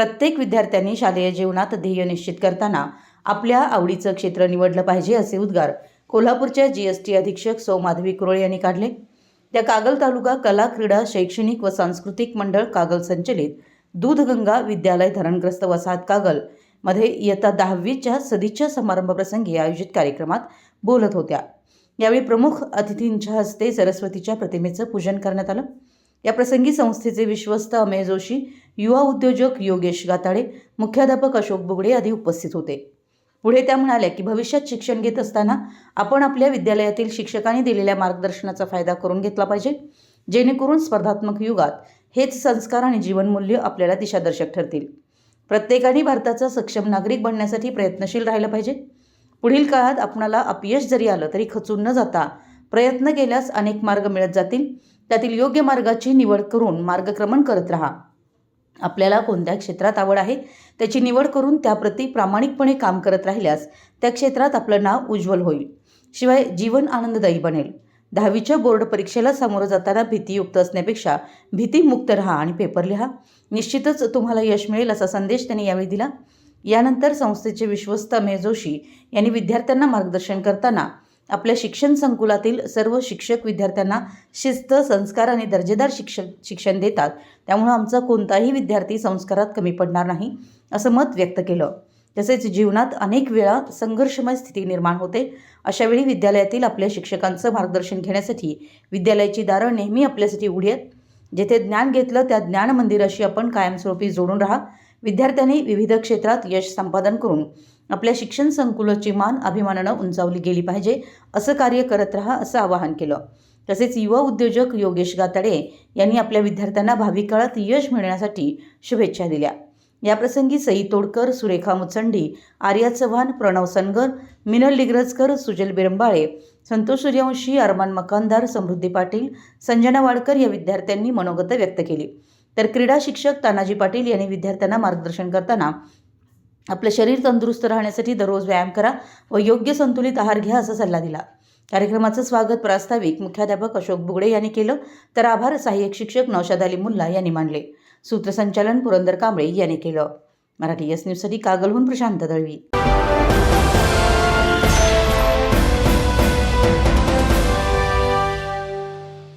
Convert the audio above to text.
प्रत्येक विद्यार्थ्यांनी शालेय जीवनात ध्येय निश्चित करताना आपल्या आवडीचं क्षेत्र निवडलं पाहिजे असे उद्गार कोल्हापूरच्या जी एस टी अधीक्षक सौ माधवी कुरळे यांनी काढले. त्या कागल तालुका कला क्रीडा शैक्षणिक व सांस्कृतिक मंडळ कागल संचलित दूधगंगा विद्यालय धरणग्रस्त वसाहत कागलमध्ये इयत्ता दहावीच्या सदिच्छा समारंभप्रसंगी आयोजित कार्यक्रमात बोलत होत्या. यावेळी प्रमुख अतिथींच्या हस्ते सरस्वतीच्या प्रतिमेचं पूजन करण्यात आलं. या प्रसंगी संस्थेचे विश्वस्त अमेय जोशी युवा उद्योजक योगेश गाताडे मुख्याध्यापक अशोक बुगडे आदी उपस्थित होते. पुढे त्या म्हणाल्या की भविष्यात शिक्षण घेत असताना आपण आपल्या विद्यालयातील शिक्षकांनी दिलेल्या मार्गदर्शनाचा फायदा करून घेतला पाहिजे. जेणेकरून स्पर्धात्मक युगात हेच संस्कार आणि जीवनमूल्य आपल्याला दिशादर्शक ठरतील. प्रत्येकाने भारताचा सक्षम नागरिक बनण्यासाठी प्रयत्नशील राहिलं पाहिजे. पुढील काळात आपणाला अपयश जरी आलं तरी खचून न जाता प्रयत्न केल्यास अनेक मार्ग मिळत जातील. त्यातील योग्य मार्गाची निवड करून मार्गक्रमण करत राहा. आपल्याला कोणत्या क्षेत्रात आवड आहे त्याची निवड करून त्याप्रती प्रामाणिकपणे काम करत राहिल्यास त्या क्षेत्रात आपलं नाव उज्ज्वल होईल. शिवाय जीवन आनंददायी बनेल. दहावीच्या बोर्ड परीक्षेला सामोरं जाताना भीतीयुक्त असण्यापेक्षा भीतीमुक्त राहा आणि पेपर लिहा. निश्चितच तुम्हाला यश मिळेल असा संदेश त्यांनी यावेळी दिला. यानंतर संस्थेचे विश्वस्त अमेय जोशी यांनी विद्यार्थ्यांना मार्गदर्शन करताना आपल्या शिक्षण संकुलातील सर्व शिक्षक विद्यार्थ्यांना शिस्त संस्कार आणि दर्जेदार शिक्षण शिक्षण देतात. त्यामुळं आमचा कोणताही विद्यार्थी संस्कारात कमी पडणार नाही असं मत व्यक्त केलं. तसेच जीवनात अनेक वेळा संघर्षमय स्थिती निर्माण होते. अशावेळी विद्यालयातील आपल्या शिक्षकांचं मार्गदर्शन घेण्यासाठी विद्यालयाची दारं नेहमी आपल्यासाठी उघडी आहेत. जेथे ज्ञान घेतलं त्या ज्ञान मंदिराशी आपण कायमस्वरूपी जोडून राहा. विद्यार्थ्यांनी विविध क्षेत्रात यश संपादन करून आपल्या शिक्षण संकुलाची मान अभिमानानं उंचावली गेली पाहिजे असं कार्य करत राहा असं आवाहन केलं. तसेच युवा उद्योजक योगेश गाताडे यांनी आपल्या विद्यार्थ्यांना भावी काळात यश मिळण्यासाठी शुभेच्छा दिल्या. याप्रसंगी सई तोडकर सुरेखा मुचंडी आर्या चव्हाण प्रणव सनगर मिनल डिग्रजकर सुजल बिरंबाळे संतोष सूर्यवंशी अरमान मकानदार समृद्धी पाटील संजना वाडकर या विद्यार्थ्यांनी मनोगत व्यक्त केली. तर क्रीडा शिक्षक तानाजी पाटील यांनी विद्यार्थ्यांना मार्गदर्शन करताना आपलं शरीर तंदुरुस्त राहण्यासाठी दररोज व्यायाम करा व योग्य संतुलित आहार घ्या असा सल्ला दिला. कार्यक्रमाचं स्वागत प्रास्ताविक मुख्याध्यापक अशोक बुगडे यांनी केलं. तर आभार सहाय्यक शिक्षक नौशाद अली मुल्ला यांनी मानले. सूत्रसंचालन पुरंदर कांबळे यांनी केलं. मराठी एस न्यूजसाठी कागलहून प्रशांत दळवी.